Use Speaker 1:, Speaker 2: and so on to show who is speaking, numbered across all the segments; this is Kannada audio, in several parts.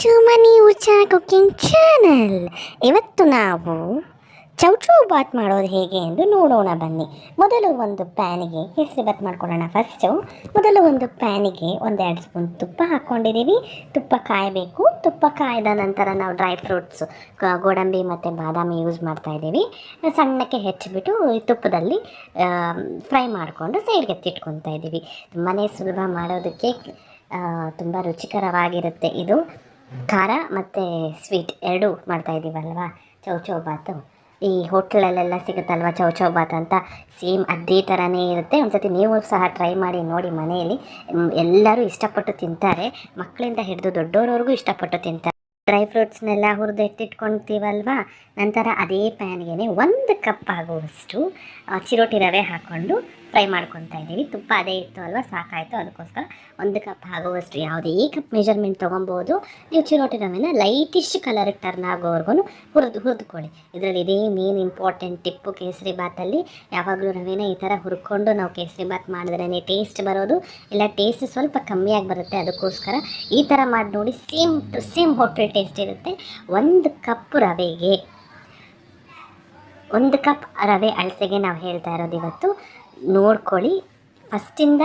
Speaker 1: ಟು ಮನಿ ಉಚಾ ಕುಕಿಂಗ್ ಚಾನಲ್. ಇವತ್ತು ನಾವು ಚೌಚೌ ಬಾತ್ ಮಾಡೋದು ಹೇಗೆ ಎಂದು ನೋಡೋಣ ಬನ್ನಿ. ಮೊದಲು ಒಂದು ಪ್ಯಾನಿಗೆ ಹೆಸರು ಬಾತ್ ಮಾಡ್ಕೊಳ್ಳೋಣ ಫಸ್ಟು ಮೊದಲು ಒಂದು ಪ್ಯಾನಿಗೆ ಒಂದೆರಡು ಸ್ಪೂನ್ ತುಪ್ಪ ಹಾಕ್ಕೊಂಡಿದ್ದೀವಿ. ತುಪ್ಪ ಕಾಯಬೇಕು. ತುಪ್ಪ ಕಾಯ್ದ ನಂತರ ನಾವು ಡ್ರೈ ಫ್ರೂಟ್ಸು ಗೋಡಂಬಿ ಮತ್ತು ಬಾದಾಮಿ ಯೂಸ್ ಮಾಡ್ತಾ ಇದ್ದೀವಿ. ಸಣ್ಣಕ್ಕೆ ಹೆಚ್ಚಿಬಿಟ್ಟು ತುಪ್ಪದಲ್ಲಿ ಫ್ರೈ ಮಾಡಿಕೊಂಡು ಸೈಡ್ಗೆ ಎತ್ತಿಟ್ಕೊತಾ ಇದ್ದೀವಿ. ತುಂಬಾ ಸುಲಭ ಮಾಡೋದಕ್ಕೆ ತುಂಬ ರುಚಿಕರವಾಗಿರುತ್ತೆ ಇದು. ಖಾರ ಮತ್ತು ಸ್ವೀಟ್ ಎರಡೂ ಮಾಡ್ತಾ ಇದ್ದೀವಲ್ವಾ ಚೌಚೌ ಬಾತು ಈ ಹೋಟ್ಲಲ್ಲೆಲ್ಲ ಸಿಗುತ್ತಲ್ವ ಚೌಚೌ ಬಾತ್ ಅಂತ? ಸೇಮ್ ಅದೇ ಥರನೇ ಇರುತ್ತೆ. ಒಂದ್ಸತಿ ನೀವು ಸಹ ಟ್ರೈ ಮಾಡಿ ನೋಡಿ ಮನೆಯಲ್ಲಿ. ಎಲ್ಲರೂ ಇಷ್ಟಪಟ್ಟು ತಿಂತಾರೆ. ಮಕ್ಕಳಿಂದ ಹಿಡಿದು ದೊಡ್ಡೋರವ್ರಿಗೂ ಇಷ್ಟಪಟ್ಟು ತಿಂತಾರೆ. ಡ್ರೈ ಫ್ರೂಟ್ಸ್ನೆಲ್ಲ ಹುರಿದು ಎತ್ತಿಟ್ಕೊಳ್ತೀವಲ್ವ ನಂತರ ಅದೇ ಪ್ಯಾನ್ಗೆ ಒಂದು ಕಪ್ ಆಗುವಷ್ಟು ಚಿರೋಟಿ ರವೆ ಹಾಕ್ಕೊಂಡು ಫ್ರೈ ಮಾಡ್ಕೊತಾ ಇದ್ದೀವಿ. ತುಪ್ಪ ಅದೇ ಇತ್ತು ಅಲ್ವಾ? ಸಾಕಾಯಿತು. ಅದಕ್ಕೋಸ್ಕರ ಒಂದು ಕಪ್ ಆಗುವಷ್ಟು ಯಾವುದೇ ಕಪ್ ಮೆಜರ್ಮೆಂಟ್ ತೊಗೊಬೋದು ನೀವು ಚಿರೋಟಿ ರವೆನ ಲೈಟಿಶ್ ಕಲರ್ಗೆ ಟರ್ನ್ ಆಗೋವರೆಗೂ ಹುರಿದು, ಹುರಿದುಕೊಳ್ಳಿ. ಇದರಲ್ಲಿ ಇದೇ ಮೇನ್ ಇಂಪಾರ್ಟೆಂಟ್ ಟಿಪ್ಪು ಕೇಸರಿ ಬಾತಲ್ಲಿ ಯಾವಾಗಲೂ ರವೆನ ಈ ಥರ ಹುರ್ಕೊಂಡು ನಾವು ಕೇಸರಿ ಬಾತ್ ಮಾಡಿದ್ರೇ ಟೇಸ್ಟ್ ಬರೋದು. ಇಲ್ಲ ಟೇಸ್ಟ್ ಸ್ವಲ್ಪ ಕಮ್ಮಿಯಾಗಿ ಬರುತ್ತೆ. ಅದಕ್ಕೋಸ್ಕರ ಈ ಥರ ಮಾಡಿ ನೋಡಿ same to same hotel taste ಇರುತ್ತೆ. ಒಂದು ಕಪ್ ರವೆಗೆ, ಒಂದು ಕಪ್ ರವೆ ಅಳಸೆಗೆ ನಾವು ಹೇಳ್ತಾ ಇರೋದು ಇವತ್ತು. ನೋಡ್ಕೊಳ್ಳಿ. ಫಸ್ಟಿಂದ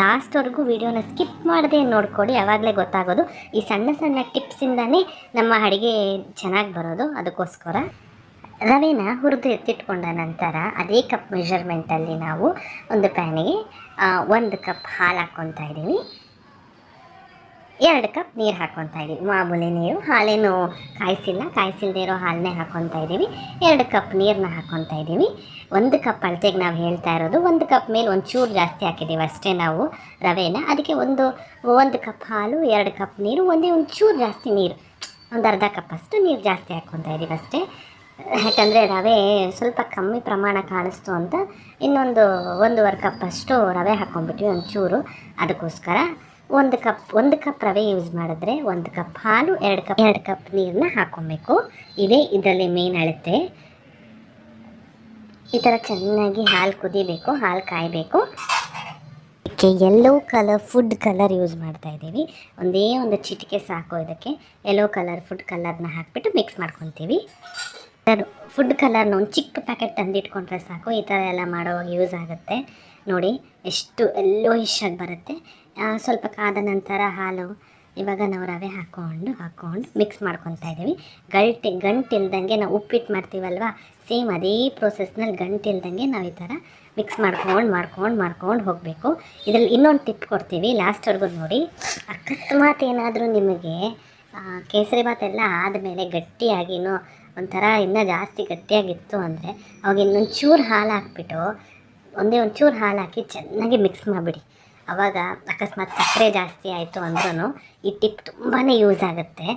Speaker 1: ಲಾಸ್ಟ್ವರೆಗೂ ವಿಡಿಯೋನ ಸ್ಕಿಪ್ ಮಾಡದೆ ನೋಡ್ಕೊಳ್ಳಿ, ಯಾವಾಗಲೇ ಗೊತ್ತಾಗೋದು. ಈ ಸಣ್ಣ ಸಣ್ಣ ಟಿಪ್ಸಿಂದನೇ ನಮ್ಮ ಅಡುಗೆ ಚೆನ್ನಾಗಿ ಬರೋದು, ಅದಕ್ಕೋಸ್ಕರ. ರವೆನ ಹುರಿದು ಎತ್ತಿಟ್ಕೊಂಡ ನಂತರ ಅದೇ ಕಪ್ ಮೆಷರ್ಮೆಂಟಲ್ಲಿ ನಾವು ಒಂದು ಪ್ಯಾನಿಗೆ ಒಂದು ಕಪ್ ಹಾಲು ಹಾಕ್ಕೊತಾ ಇದ್ದೀವಿ. ಎರಡು ಕಪ್ ನೀರು ಹಾಕ್ಕೊತಾ ಇದ್ದೀವಿ ಮಾಮೂಲಿ ನೀರು, ಹಾಲೇನು ಕಾಯಿಸಿಲ್ಲ. ಕಾಯಿಸಿಲ್ದೇ ಇರೋ ಹಾಲನ್ನೇ ಹಾಕ್ಕೊತಾ ಇದ್ದೀವಿ ಎರಡು ಕಪ್ ನೀರನ್ನ ಹಾಕ್ಕೊತಾ ಇದ್ದೀವಿ ಒಂದು ಕಪ್ ಅಳತೆಗೆ ನಾವು ಹೇಳ್ತಾ ಇರೋದು, ಒಂದು ಕಪ್ ಮೇಲೆ ಒಂದು ಚೂರು ಜಾಸ್ತಿ ಹಾಕಿದ್ದೀವಿ ಅಷ್ಟೇ ನಾವು ರವೆನ. ಅದಕ್ಕೆ ಒಂದು ಒಂದು ಕಪ್ ಹಾಲು, ಎರಡು ಕಪ್ ನೀರು, ಒಂದೇ ಒಂದು ಚೂರು ಜಾಸ್ತಿ ನೀರು. ಒಂದು ಅರ್ಧ ಕಪ್ ಅಷ್ಟು ನೀರು ಜಾಸ್ತಿ ಹಾಕ್ಕೊತಾ ಇದ್ದೀವಿ ಅಷ್ಟೇ. ಯಾಕಂದರೆ ರವೆ ಸ್ವಲ್ಪ ಕಮ್ಮಿ ಪ್ರಮಾಣ ಕಾಣಿಸ್ತು ಅಂತ ಇನ್ನೊಂದು ಒಂದೂವರೆ ಕಪ್ ಅಷ್ಟು ರವೆ ಹಾಕ್ಕೊಂಡ್ಬಿಟ್ವಿ ಒಂದು ಚೂರು ಅದಕ್ಕೋಸ್ಕರ ಒಂದು ಕಪ್ ಒಂದು ಕಪ್ ರವೆ ಯೂಸ್ ಮಾಡಿದ್ರೆ ಒಂದು ಕಪ್ ಹಾಲು, ಎರಡು ಕಪ್ ಎರಡು ಕಪ್ ನೀರನ್ನ ಹಾಕ್ಕೊಬೇಕು. ಇದೇ ಇದರಲ್ಲಿ ಮೇನ್ ಅಳತೆ. ಈ ಥರ ಚೆನ್ನಾಗಿ ಹಾಲು ಕುದಿಬೇಕು, ಹಾಲು ಕಾಯಬೇಕು. ಇದಕ್ಕೆ yellow colour food colour use ಮಾಡ್ತಾ ಇದ್ದೀವಿ. ಒಂದೇ ಒಂದು ಚಿಟಿಕೆ ಸಾಕು ಇದಕ್ಕೆ. ಯೆಲ್ಲೋ ಕಲರ್ ಫುಡ್ ಕಲರ್ನ ಹಾಕ್ಬಿಟ್ಟು ಮಿಕ್ಸ್ ಮಾಡ್ಕೊತೀವಿ. ಫುಡ್ ಕಲರ್ನ ಒಂದು ಚಿಕ್ಕ ಪ್ಯಾಕೆಟ್ ತಂದಿಟ್ಕೊಂಡ್ರೆ ಸಾಕು. ಈ ಥರ ಎಲ್ಲ ಮಾಡೋವಾಗ ಯೂಸ್ ಆಗುತ್ತೆ. ನೋಡಿ, ಎಷ್ಟು ಎಲ್ಲೋ ಆಗಿ ಬರುತ್ತೆ. ಸ್ವಲ್ಪ ಕಾದ ನಂತರ ಹಾಲು ಇವಾಗ ನಾವು ರವೆ ಹಾಕ್ಕೊಂಡು ಹಾಕ್ಕೊಂಡು ಮಿಕ್ಸ್ ಮಾಡ್ಕೊತಾ ಇದ್ದೀವಿ. ಗಂಟೆ, ಗಂಟಿಲ್ದಂಗೆ ನಾವು ಉಪ್ಪಿಟ್ಟು ಮಾಡ್ತೀವಲ್ವ? ಸೇಮ್ ಅದೇ ಪ್ರೊಸೆಸ್ನಲ್ಲಿ ಗಂಟಿಲ್ದಂಗೆ ನಾವು ಈ ಥರ ಮಿಕ್ಸ್ ಮಾಡ್ಕೊಂಡು ಮಾಡ್ಕೊಂಡು ಮಾಡ್ಕೊಂಡು ಹೋಗಬೇಕು. ಇದರಲ್ಲಿ ಇನ್ನೊಂದು ಟಿಪ್ ಕೊಡ್ತೀವಿ ಲಾಸ್ಟ್ವರೆಗೂ ನೋಡಿ. ಅಕಸ್ಮಾತ್ ಏನಾದರೂ ನಿಮಗೆ ಕೇಸರಿ ಎಲ್ಲ ಆದಮೇಲೆ ಗಟ್ಟಿಯಾಗಿನೋ, ಒಂಥರ ಇನ್ನೂ ಜಾಸ್ತಿ ಗಟ್ಟಿಯಾಗಿತ್ತು ಅಂದರೆ ಅವಾಗ ಇನ್ನೊಂದು ಚೂರು ಹಾಲು ಹಾಕ್ಬಿಟ್ಟು, ಒಂದೇ ಒಂದು ಚೂರು ಹಾಲು ಹಾಕಿ ಚೆನ್ನಾಗಿ ಮಿಕ್ಸ್ ಮಾಡಿಬಿಡಿ. ಆವಾಗ ಅಕಸ್ಮಾತ್ ಸಕ್ಕರೆ ಜಾಸ್ತಿ ಆಯಿತು ಅಂದ್ರೂ ಈ ಟಿಪ್ ತುಂಬಾ ಯೂಸ್ ಆಗುತ್ತೆ.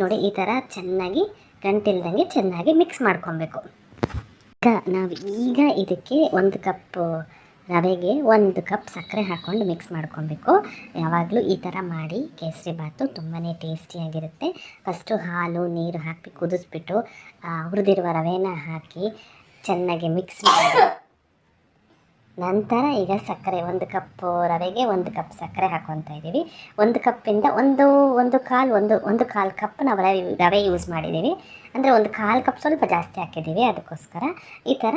Speaker 1: ನೋಡಿ, ಈ ಥರ ಚೆನ್ನಾಗಿ ಗಂಟಿಲ್ದಂಗೆ ಚೆನ್ನಾಗಿ ಮಿಕ್ಸ್ ಮಾಡ್ಕೊಬೇಕು. ಈಗ ನಾವು ಈಗ ಇದಕ್ಕೆ ಒಂದು ಕಪ್ ರವೆಗೆ ಒಂದು ಕಪ್ ಸಕ್ಕರೆ ಹಾಕ್ಕೊಂಡು ಮಿಕ್ಸ್ ಮಾಡ್ಕೊಬೇಕು. ಯಾವಾಗಲೂ ಈ ಥರ ಮಾಡಿ ಕೇಸರಿ ಬಾತು ತುಂಬಾ ಟೇಸ್ಟಿಯಾಗಿರುತ್ತೆ ಫಸ್ಟು ಹಾಲು, ನೀರು ಹಾಕಿ ಕುದಿಸ್ಬಿಟ್ಟು ಹುರಿದಿರುವ ರವೆನ ಹಾಕಿ ಚೆನ್ನಾಗಿ ಮಿಕ್ಸ್ ಮಾಡಿ ನಂತರ ಈಗ ಸಕ್ಕರೆ, ಒಂದು ಕಪ್ ರವೆಗೆ ಒಂದು ಕಪ್ ಸಕ್ಕರೆ ಹಾಕ್ಕೊತಾ ಇದ್ದೀವಿ. ಒಂದು ಕಪ್ಪಿಂದ ಒಂದು ಒಂದು ಕಾಲು, ಒಂದು ಒಂದು ಕಾಲು ಕಪ್ ನಾವು ರವೆ ರವೆ ಯೂಸ್ ಮಾಡಿದ್ದೀವಿ. ಅಂದರೆ ಒಂದು ಕಾಲು ಕಪ್ ಸ್ವಲ್ಪ ಜಾಸ್ತಿ ಹಾಕಿದ್ದೀವಿ ಅದಕ್ಕೋಸ್ಕರ. ಈ ಥರ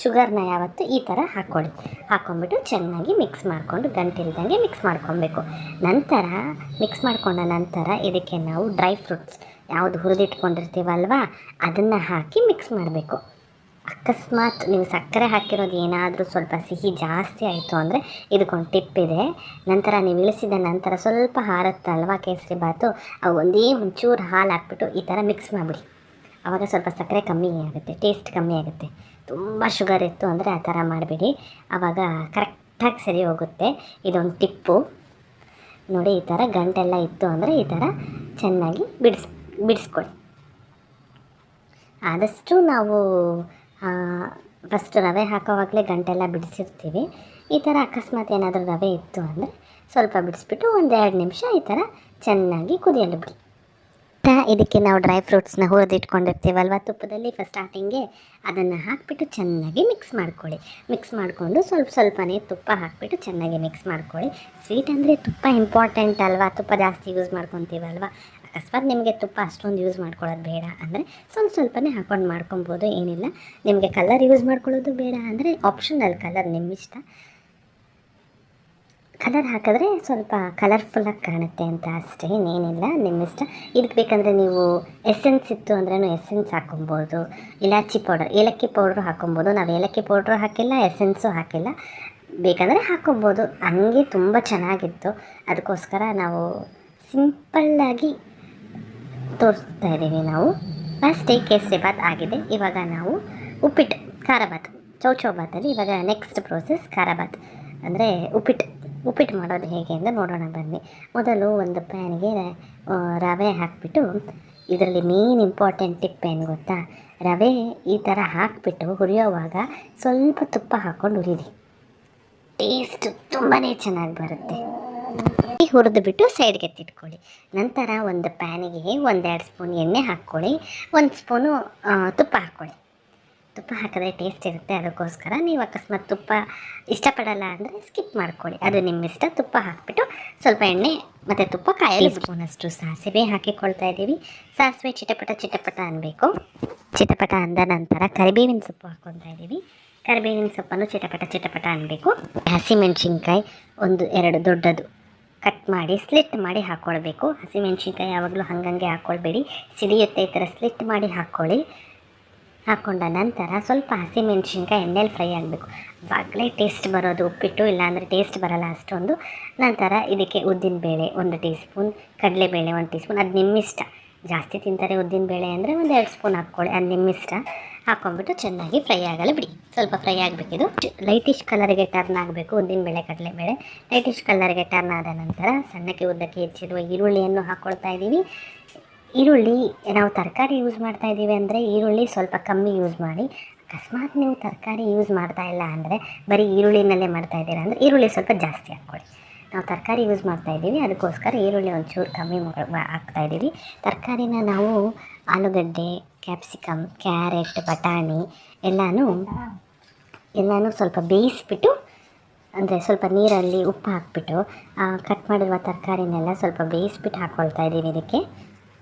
Speaker 1: ಶುಗರ್ನ ಯಾವತ್ತು ಈ ಥರ ಹಾಕ್ಕೊಳ್ಳಿ ಹಾಕ್ಕೊಂಬಿಟ್ಟು ಚೆನ್ನಾಗಿ ಮಿಕ್ಸ್ ಮಾಡಿಕೊಂಡು ಗಂಟಿಲ್ದಂಗೆ ಮಿಕ್ಸ್ ಮಾಡ್ಕೊಬೇಕು ನಂತರ ಮಿಕ್ಸ್ ಮಾಡಿಕೊಂಡ ನಂತರ ಇದಕ್ಕೆ ನಾವು ಡ್ರೈ ಫ್ರೂಟ್ಸ್ ಯಾವುದು ಹುರಿದಿಟ್ಕೊಂಡಿರ್ತೀವಲ್ವ, ಅದನ್ನು ಹಾಕಿ ಮಿಕ್ಸ್ ಮಾಡಬೇಕು. ಅಕಸ್ಮಾತ್ ನೀವು ಸಕ್ಕರೆ ಹಾಕಿರೋದು ಏನಾದರೂ ಸ್ವಲ್ಪ ಸಿಹಿ ಜಾಸ್ತಿ ಆಯಿತು ಅಂದರೆ ಇದಕ್ಕೊಂದು ಟಿಪ್ ಇದೆ ನಂತರ ನೀವು ಇಳಿಸಿದ ನಂತರ ಸ್ವಲ್ಪ ಹಾರತ್ತಲ್ವ ಕೇಸರಿ ಬಾತು ಅವು ಒಂದೇ ಒಂಚೂರು ಹಾಲು ಹಾಕ್ಬಿಟ್ಟು ಈ ಥರ ಮಿಕ್ಸ್ ಮಾಡಿಬಿಡಿ. ಆವಾಗ ಸ್ವಲ್ಪ ಸಕ್ಕರೆ ಕಮ್ಮಿ ಆಗುತ್ತೆ ಟೇಸ್ಟ್ ಕಮ್ಮಿ ಆಗುತ್ತೆ. ತುಂಬ ಶುಗರ್ ಇತ್ತು ಅಂದರೆ ಆ ಥರ ಮಾಡಬೇಡಿ. ಆವಾಗ ಕರೆಕ್ಟಾಗಿ ಸರಿ ಹೋಗುತ್ತೆ. ಇದೊಂದು ಟಿಪ್ಪು. ನೋಡಿ ಈ ಥರ ಗಂಟೆಲ್ಲ ಇತ್ತು ಅಂದರೆ ಈ ಥರ ಚೆನ್ನಾಗಿ ಬಿಡಿಸ್ ಬಿಡಿಸ್ಕೊಳ್ಳಿ ಆದಷ್ಟು ನಾವು ಫಸ್ಟ್ ರವೆ ಹಾಕೋವಾಗಲೇ ಗಂಟೆಲ್ಲ ಬಿಡಿಸಿರ್ತೀವಿ. ಈ ಥರ ಅಕಸ್ಮಾತ್ ಏನಾದರೂ ರವೆ ಇತ್ತು ಅಂದರೆ ಸ್ವಲ್ಪ ಬಿಡಿಸ್ಬಿಟ್ಟು ಒಂದೆರಡು ನಿಮಿಷ ಈ ಥರ ಚೆನ್ನಾಗಿ ಕುದಿಯಲು ಬಿಡಿ. ಇದಕ್ಕೆ ನಾವು ಡ್ರೈ ಫ್ರೂಟ್ಸ್ನ ಹುರಿದಿಟ್ಕೊಂಡಿರ್ತೀವಲ್ವ ತುಪ್ಪದಲ್ಲಿ ಫಸ್ಟ್ ಸ್ಟಾರ್ಟಿಂಗೆ ಅದನ್ನು ಹಾಕಿಬಿಟ್ಟು ಚೆನ್ನಾಗಿ ಮಿಕ್ಸ್ ಮಾಡ್ಕೊಳ್ಳಿ. ಮಿಕ್ಸ್ ಮಾಡಿಕೊಂಡು ಸ್ವಲ್ಪ ಸ್ವಲ್ಪನೇ ತುಪ್ಪ ಹಾಕಿಬಿಟ್ಟು ಚೆನ್ನಾಗಿ ಮಿಕ್ಸ್ ಮಾಡ್ಕೊಳ್ಳಿ. ಸ್ವೀಟ್ ಅಂದರೆ ತುಪ್ಪ ಇಂಪಾರ್ಟೆಂಟ್ ಅಲ್ವಾ? ತುಪ್ಪ ಜಾಸ್ತಿ ಯೂಸ್ ಮಾಡ್ಕೊತೀವಲ್ವ? ಅಕಸ್ಮಾತ್ ನಿಮಗೆ ತುಪ್ಪ ಅಷ್ಟೊಂದು ಯೂಸ್ ಮಾಡ್ಕೊಳ್ಳೋದು ಬೇಡ ಅಂದರೆ ಸ್ವಲ್ಪ ಸ್ವಲ್ಪನೇ ಹಾಕೊಂಡು ಮಾಡ್ಕೊಬೋದು, ಏನಿಲ್ಲ. ನಿಮಗೆ ಕಲರ್ ಯೂಸ್ ಮಾಡ್ಕೊಳ್ಳೋದು ಬೇಡ ಅಂದರೆ ಆಪ್ಷನಲ್ ಕಲರ್ ನಿಮ್ಮ ಇಷ್ಟ ಕಲರ್ ಹಾಕಿದ್ರೆ ಸ್ವಲ್ಪ ಕಲರ್ಫುಲ್ಲಾಗಿ ಕಾಣುತ್ತೆ ಅಂತ ಅಷ್ಟೇ, ಇನ್ನೇನಿಲ್ಲ. ನಿಮ್ಮ ಇಷ್ಟ. ಇದಕ್ಕೆ ಬೇಕಂದರೆ ನೀವು ಎಸೆನ್ಸ್ ಇತ್ತು ಅಂದ್ರೂ ಎಸೆನ್ಸ್ ಹಾಕೊಬೋದು ಇಲಾಚಿ ಪೌಡರ್ ಏಲಕ್ಕಿ ಪೌಡ್ರು ಹಾಕೊಬೋದು ನಾವು ಏಲಕ್ಕಿ ಪೌಡ್ರು ಹಾಕಿಲ್ಲ ಎಸೆನ್ಸು ಹಾಕಿಲ್ಲ. ಬೇಕಂದರೆ ಹಾಕೊಬೋದು ಹಂಗೆ ತುಂಬ ಚೆನ್ನಾಗಿತ್ತು. ಅದಕ್ಕೋಸ್ಕರ ನಾವು ಸಿಂಪಲ್ಲಾಗಿ ತೋರಿಸ್ತಾ ಇದ್ದೀವಿ ನಾವು. ಫಸ್ಟೇ ಕೇಸರಿ ಬಾತ್ ಆಗಿದೆ. ಇವಾಗ ನಾವು ಉಪ್ಪಿಟ್ಟು, ಖಾರ ಬಾತ್ ಚೌಚೌ ಬಾತಲ್ಲಿ ಇವಾಗ ನೆಕ್ಸ್ಟ್ ಪ್ರೋಸೆಸ್ ಖಾರ ಬಾತ್ ಅಂದರೆ ಉಪ್ಪಿಟ್ಟು. ಉಪ್ಪಿಟ್ಟು ಮಾಡೋದು ಹೇಗೆ ಅಂತ ನೋಡೋಣ ಬನ್ನಿ. ಮೊದಲು ಒಂದು ಪ್ಯಾನ್ಗೆ ರವೆ ಹಾಕಿಬಿಟ್ಟು ಇದರಲ್ಲಿ ಮೇನ್ ಇಂಪಾರ್ಟೆಂಟ್ ಟಿಪ್ ಏನು ಗೊತ್ತಾ? ರವೆ ಈ ಥರ ಹಾಕಿಬಿಟ್ಟು ಹುರಿಯೋವಾಗ ಸ್ವಲ್ಪ ತುಪ್ಪ ಹಾಕ್ಕೊಂಡು ಹುರಿರಿ. ಟೇಸ್ಟ್ ತುಂಬಾ ಚೆನ್ನಾಗಿ ಬರುತ್ತೆ. ಹುರಿದು ಬಿಟ್ಟು ಸೈಡ್ಗೆ ಎತ್ತಿಟ್ಕೊಳ್ಳಿ. ನಂತರ ಒಂದು ಪ್ಯಾನಿಗೆ ಒಂದೆರಡು ಸ್ಪೂನ್ ಎಣ್ಣೆ ಹಾಕ್ಕೊಳ್ಳಿ. ಒಂದು ಸ್ಪೂನು ತುಪ್ಪ ಹಾಕ್ಕೊಳ್ಳಿ. ತುಪ್ಪ ಹಾಕಿದ್ರೆ ಟೇಸ್ಟ್ ಇರುತ್ತೆ ಅದಕ್ಕೋಸ್ಕರ ನೀವು ಅಕಸ್ಮಾತ್ ತುಪ್ಪ ಇಷ್ಟಪಡಲ್ಲ ಅಂದರೆ ಸ್ಕಿಪ್ ಮಾಡ್ಕೊಳ್ಳಿ. ಅದು ನಿಮ್ಮ ಇಷ್ಟ ತುಪ್ಪ ಹಾಕಿಬಿಟ್ಟು ಸ್ವಲ್ಪ ಎಣ್ಣೆ ಮತ್ತು ತುಪ್ಪ ಕಾಯಿ ಸ್ಪೂನಷ್ಟು ಸಾಸಿವೆ ಹಾಕಿಕೊಳ್ತಾ ಇದ್ದೀವಿ. ಸಾಸಿವೆ ಚಿಟಪಟ ಚಿಟಪಟ ಅನ್ನಬೇಕು ಚಿಟಪಟ ಅಂದ ನಂತರ ಕರಿಬೇವಿನ ಸೊಪ್ಪು ಹಾಕ್ಕೊತಾ ಇದ್ದೀವಿ. ಕರಿಬೇವಿನ ಸೊಪ್ಪನ್ನು ಚಿಟಪಟ ಚಿಟಪಟ ಅನ್ನಬೇಕು ಹಸಿಮೆಣಸಿನ್ಕಾಯಿ ಒಂದು ಎರಡು ದೊಡ್ಡದು ಕಟ್ ಮಾಡಿ ಸ್ಲಿಟ್ ಮಾಡಿ ಹಾಕ್ಕೊಳ್ಬೇಕು ಹಸಿಮೆಣ್ಸಿನ್ಕಾಯಿ ಯಾವಾಗಲೂ ಹಂಗಂಗೆ ಹಾಕ್ಕೊಳ್ಬೇಡಿ ಸಿಡಿಯುತ್ತೆ ಈ ಥರ ಸ್ಲಿಟ್ ಮಾಡಿ ಹಾಕ್ಕೊಳ್ಳಿ. ಹಾಕ್ಕೊಂಡ ನಂತರ ಸ್ವಲ್ಪ ಹಸಿಮೆಣ್ಸಿನ್ಕಾಯಿ ಎಣ್ಣೆಲಿ ಫ್ರೈ ಆಗಬೇಕು. ಆವಾಗಲೇ ಟೇಸ್ಟ್ ಬರೋದು, ಉಪ್ಪಿಟ್ಟು ಇಲ್ಲಾಂದರೆ ಟೇಸ್ಟ್ ಬರಲ್ಲ ಅಷ್ಟೊಂದು. ನಂತರ ಇದಕ್ಕೆ ಉದ್ದಿನಬೇಳೆ ಒಂದು ಟೀ ಸ್ಪೂನ್ ಕಡಲೆಬೇಳೆ ಒಂದು ಟೀ ಸ್ಪೂನ್ ಅದು ನಿಮ್ಮಿಷ್ಟ. ಜಾಸ್ತಿ ತಿಂತಾರೆ ಉದ್ದಿನಬೇಳೆ ಅಂದರೆ ಒಂದು ಎರಡು ಸ್ಪೂನ್ ಹಾಕ್ಕೊಳ್ಳಿ ಅದು ನಿಮ್ಮಿಷ್ಟ. ಹಾಕ್ಕೊಂಬಿಟ್ಟು ಚೆನ್ನಾಗಿ ಫ್ರೈ ಆಗಲ್ಲ ಬಿಡಿ. ಸ್ವಲ್ಪ ಫ್ರೈ ಆಗಬೇಕಿದು ಲೈಟಿಶ್ ಕಲರ್ಗೆ ಟರ್ನ್ ಆಗಬೇಕು ಉದ್ದಿನಬೇಳೆ ಕಡಲೆಬೇಳೆ. ಲೈಟಿಶ್ ಕಲರ್ಗೆ ಟರ್ನ್ ಆದ ನಂತರ ಸಣ್ಣಕ್ಕೆ ಉದ್ದಕ್ಕೆ ಹೆಚ್ಚಿರುವ ಈರುಳ್ಳಿಯನ್ನು ಹಾಕ್ಕೊಳ್ತಾ ಇದ್ದೀವಿ. ಈರುಳ್ಳಿ, ನಾವು ತರಕಾರಿ ಯೂಸ್ ಮಾಡ್ತಾ ಇದ್ದೀವಿ ಅಂದರೆ ಈರುಳ್ಳಿ ಸ್ವಲ್ಪ ಕಮ್ಮಿ ಯೂಸ್ ಮಾಡಿ. ಅಕಸ್ಮಾತ್ ನೀವು ತರಕಾರಿ ಯೂಸ್ ಮಾಡ್ತಾ ಇಲ್ಲ ಅಂದರೆ ಬರೀ ಈರುಳ್ಳಿನಲ್ಲೇ ಮಾಡ್ತಾ ಇದ್ದೀರಾ ಅಂದರೆ ಈರುಳ್ಳಿ ಸ್ವಲ್ಪ ಜಾಸ್ತಿ ಹಾಕ್ಕೊಳ್ಳಿ. ನಾವು ತರಕಾರಿ ಯೂಸ್ ಮಾಡ್ತಾ ಇದ್ದೀವಿ, ಅದಕ್ಕೋಸ್ಕರ ಈರುಳ್ಳಿ ಒಂಚೂರು ಕಮ್ಮಿ ಹಾಕ್ತಾ ಇದ್ದೀವಿ. ತರಕಾರಿನ ನಾವು ಆಲೂಗಡ್ಡೆ ಕ್ಯಾಪ್ಸಿಕಮ್ ಕ್ಯಾರೆಟ್ ಬಟಾಣಿ ಎಲ್ಲನೂ ಎಲ್ಲನೂ ಸ್ವಲ್ಪ ಬೇಯಿಸ್ಬಿಟ್ಟು ಅಂದರೆ ಸ್ವಲ್ಪ ನೀರಲ್ಲಿ ಉಪ್ಪು ಹಾಕ್ಬಿಟ್ಟು ಕಟ್ ಮಾಡಿರುವ ತರಕಾರಿನೆಲ್ಲ ಸ್ವಲ್ಪ ಬೇಯಿಸ್ಬಿಟ್ಟು ಹಾಕ್ಕೊಳ್ತಾ ಇದ್ದೀವಿ ಇದಕ್ಕೆ.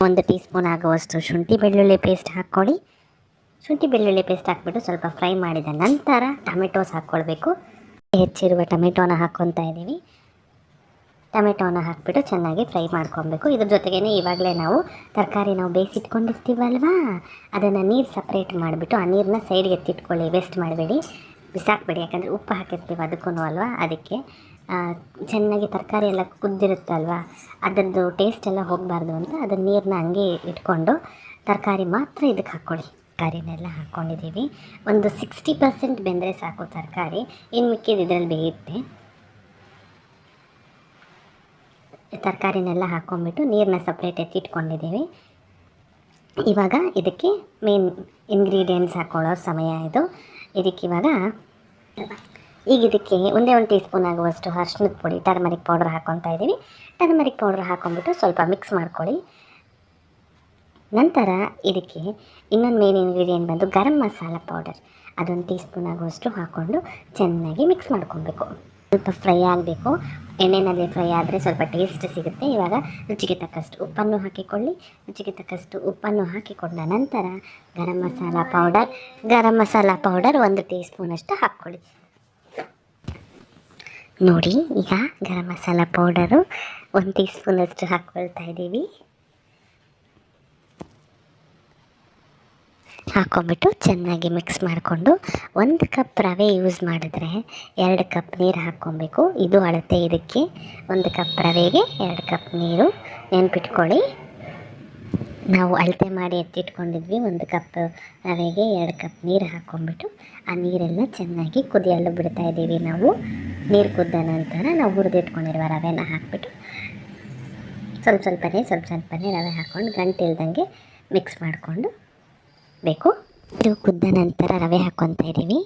Speaker 1: ಒಂದು ಟೀ ಸ್ಪೂನ್ ಆಗುವಷ್ಟು ಶುಂಠಿ ಬೆಳ್ಳುಳ್ಳಿ ಪೇಸ್ಟ್ ಹಾಕ್ಕೊಳ್ಳಿ. ಶುಂಠಿ ಬೆಳ್ಳುಳ್ಳಿ ಪೇಸ್ಟ್ ಹಾಕ್ಬಿಟ್ಟು ಸ್ವಲ್ಪ ಫ್ರೈ ಮಾಡಿದ ನಂತರ ಟೊಮೆಟೋಸ್ ಹಾಕ್ಕೊಳ್ಬೇಕು. ಹೆಚ್ಚಿರುವ ಟೊಮೆಟೊನ ಹಾಕ್ಕೊತಾ ಇದ್ದೀವಿ. ಟೊಮೆಟೊನ ಹಾಕಿಬಿಟ್ಟು ಚೆನ್ನಾಗಿ ಫ್ರೈ ಮಾಡ್ಕೊಬೇಕು ಇದ್ರ ಜೊತೆಗೇ ಇವಾಗಲೇ ನಾವು ತರಕಾರಿ ನಾವು ಬೇಯಿಸಿಟ್ಕೊಂಡಿರ್ತೀವಲ್ವಾ? ಅದನ್ನು ನೀರು ಸಪ್ರೇಟ್ ಮಾಡಿಬಿಟ್ಟು ಆ ನೀರನ್ನ ಸೈಡ್ಗೆ ಎತ್ತಿಟ್ಕೊಳ್ಳಿ. ವೇಸ್ಟ್ ಮಾಡಬೇಡಿ. ಬಿಸಾಕಬೇಡಿ. ಯಾಕಂದರೆ ಉಪ್ಪು ಹಾಕಿರ್ತೀವಿ ಅದಕ್ಕೂ ಅಲ್ವಾ? ಅದಕ್ಕೆ ಚೆನ್ನಾಗಿ ತರಕಾರಿ ಎಲ್ಲ ಕುದ್ದಿರುತ್ತಲ್ವಾ ಅದರದ್ದು ಟೇಸ್ಟ್ ಎಲ್ಲ ಹೋಗಬಾರ್ದು ಅಂತ ಅದನ್ನ ನೀರನ್ನ ಹಂಗೆ ಇಟ್ಕೊಂಡು ತರಕಾರಿ ಮಾತ್ರ ಇದಕ್ಕೆ ಹಾಕ್ಕೊಳ್ಳಿ. ತರಕಾರಿನೆಲ್ಲ ಹಾಕ್ಕೊಂಡಿದ್ದೀವಿ ಒಂದು ಸಿಕ್ಸ್ಟಿ ಪರ್ಸೆಂಟ್ ಬೆಂದರೆ ಸಾಕು ತರಕಾರಿ. ಇನ್ನು ಮಿಕ್ಕಿದ ಇದರಲ್ಲಿ ಬೇಯುತ್ತೆ. ತರಕಾರಿನೆಲ್ಲ ಹಾಕ್ಕೊಂಬಿಟ್ಟು ನೀರನ್ನ ಸಪ್ರೇಟ್ ಎತ್ತಿಟ್ಕೊಂಡಿದ್ದೀವಿ ಇವಾಗ ಇದಕ್ಕೆ ಮೇನ್ ಇಂಗ್ರೀಡಿಯೆಂಟ್ಸ್ ಹಾಕ್ಕೊಳ್ಳೋ ಸಮಯ ಇದು. ಇದಕ್ಕೆ ಇವಾಗ ಈಗ ಇದಕ್ಕೆ ಒಂದೇ ಒಂದು ಟೀ ಸ್ಪೂನ್ ಆಗುವಷ್ಟು ಅರ್ಶಿನದ ಪುಡಿ ಟರ್ಮರಿಕ್ ಪೌಡರ್ ಹಾಕ್ಕೊತಾ ಇದ್ದೀವಿ. ಟರ್ಮರಿಕ್ ಪೌಡರ್ ಹಾಕ್ಕೊಂಬಿಟ್ಟು ಸ್ವಲ್ಪ ಮಿಕ್ಸ್ ಮಾಡ್ಕೊಳ್ಳಿ. ನಂತರ ಇದಕ್ಕೆ ಇನ್ನೊಂದು ಮೇನ್ ಇಂಗ್ರೀಡಿಯೆಂಟ್ ಬಂದು ಗರಂ ಮಸಾಲ ಪೌಡರ್ ಅದೊಂದು ಟೀ ಸ್ಪೂನ್ ಆಗುವಷ್ಟು ಹಾಕ್ಕೊಂಡು ಚೆನ್ನಾಗಿ ಮಿಕ್ಸ್ ಮಾಡ್ಕೊಬೇಕು ಸ್ವಲ್ಪ ಫ್ರೈ ಆಗಬೇಕು. ಎಣ್ಣೆನಲ್ಲಿ ಫ್ರೈ ಆದರೆ ಸ್ವಲ್ಪ ಟೇಸ್ಟ್ ಸಿಗುತ್ತೆ. ಇವಾಗ ರುಚಿಗೆ ತಕ್ಕಷ್ಟು ಉಪ್ಪನ್ನು ಹಾಕಿಕೊಳ್ಳಿ. ರುಚಿಗೆ ತಕ್ಕಷ್ಟು ಉಪ್ಪನ್ನು ಹಾಕಿಕೊಂಡ ನಂತರ ಗರಂ ಮಸಾಲ ಪೌಡರ್ ಗರಂ ಮಸಾಲ ಪೌಡರ್ ಒಂದು ಟೀ ಸ್ಪೂನಷ್ಟು ಹಾಕ್ಕೊಳ್ಳಿ. ನೋಡಿ, ಈಗ ಗರಂ ಮಸಾಲ ಪೌಡರು ಒಂದು ಟೀ ಸ್ಪೂನಷ್ಟು ಹಾಕ್ಕೊಳ್ತಾ ಇದ್ದೀವಿ. ಹಾಕ್ಕೊಂಬಿಟ್ಟು ಚೆನ್ನಾಗಿ ಮಿಕ್ಸ್ ಮಾಡಿಕೊಂಡು ಒಂದು ಕಪ್ ರವೆ ಯೂಸ್ ಮಾಡಿದ್ರೆ ಎರಡು ಕಪ್ ನೀರು ಹಾಕ್ಕೊಬೇಕು ಇದು ಅಳತೆ ಇದಕ್ಕೆ. ಒಂದು ಕಪ್ ರವೆಗೆ ಎರಡು ಕಪ್ ನೀರು. ನೆನ್ಪಿಟ್ಕೊಳ್ಳಿ. ನಾವು ಅಳತೆ ಮಾಡಿ ಎತ್ತಿಟ್ಕೊಂಡಿದ್ವಿ. ಒಂದು ಕಪ್ ರವೆಗೆ ಎರಡು ಕಪ್ ನೀರು ಹಾಕ್ಕೊಂಬಿಟ್ಟು ಆ ನೀರೆಲ್ಲ ಚೆನ್ನಾಗಿ ಕುದಿಯಲು ಬಿಡ್ತಾ ಇದ್ದೀವಿ ನಾವು. ನೀರು ಕುದ್ದ ನಂತರ ನಾವು ಹುರಿದಿಟ್ಕೊಂಡಿರುವ ರವೆನ ಹಾಕ್ಬಿಟ್ಟು ಸ್ವಲ್ಪ ಸ್ವಲ್ಪನೇ ಸ್ವಲ್ಪ ಸ್ವಲ್ಪನೇ ರವೆ ಹಾಕ್ಕೊಂಡು ಗಂಟಿಲ್ದಂಗೆ ಮಿಕ್ಸ್ ಮಾಡಿಕೊಂಡು ಬೇಕು. ಇದು ಕುದ್ದ ನಂತರ ರವೆ ಹಾಕ್ಕೊತಾ ಇದ್ದೀವಿ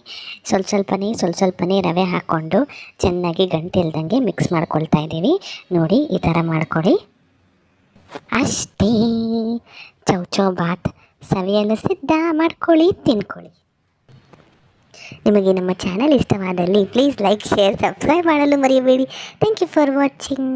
Speaker 1: ಸ್ವಲ್ಪ ಸ್ವಲ್ಪನೇ ಸ್ವಲ್ಪ ಸ್ವಲ್ಪನೇ ರವೆ ಹಾಕ್ಕೊಂಡು ಚೆನ್ನಾಗಿ ಗಂಟಿಲ್ದಂಗೆ ಮಿಕ್ಸ್ ಮಾಡ್ಕೊಳ್ತಾ ಇದ್ದೀವಿ ನೋಡಿ, ಈ ಥರ ಮಾಡ್ಕೊಳ್ಳಿ. ಅಷ್ಟೇ. ಚೌಚೌ ಬಾತ್. ಸವಿಯಲು ಸಿದ್ಧ ಮಾಡ್ಕೊಳ್ಳಿ, ತಿನ್ಕೊಳ್ಳಿ. ನಿಮಗೆ ನಮ್ಮ ಚಾನಲ್ ಇಷ್ಟವಾದಲ್ಲಿ ಪ್ಲೀಸ್ ಲೈಕ್ ಶೇರ್ ಸಬ್ಸ್ಕ್ರೈಬ್ ಮಾಡಲು ಮರೆಯಬೇಡಿ. Thank you for watching